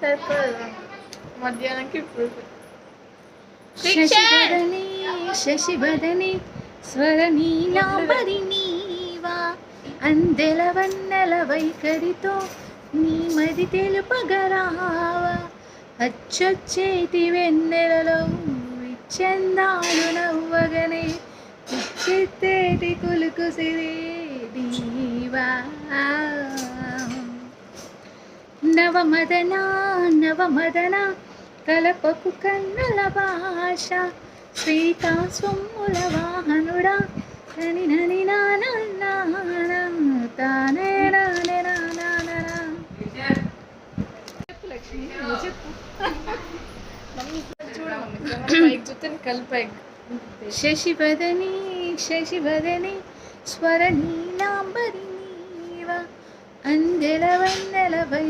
సరిపోదు మధ్యాహ్నంకి ఇప్పుడు. శశివదనే శశివదనే స్వరనీలాంబరి నీవా అందెల వన్నెల వైఖరితో నీ మది తెలుపగరావా అచ్చొచ్చేటి వెన్నెలలో విచ్చందాలు నవ్వగనే పిచ్చెత్తేటి కులుకు సిరే దీవా నవమదనా నవమదనా కలపకు కన్నుల భాష సీతా సొమ్ముల వాహనుడా నని నని నాన తానే నానే నానా చెప్పు లక్ష్మి చెప్పు మమ్మీ చూడ మమ్మీ అందెల వందెల వై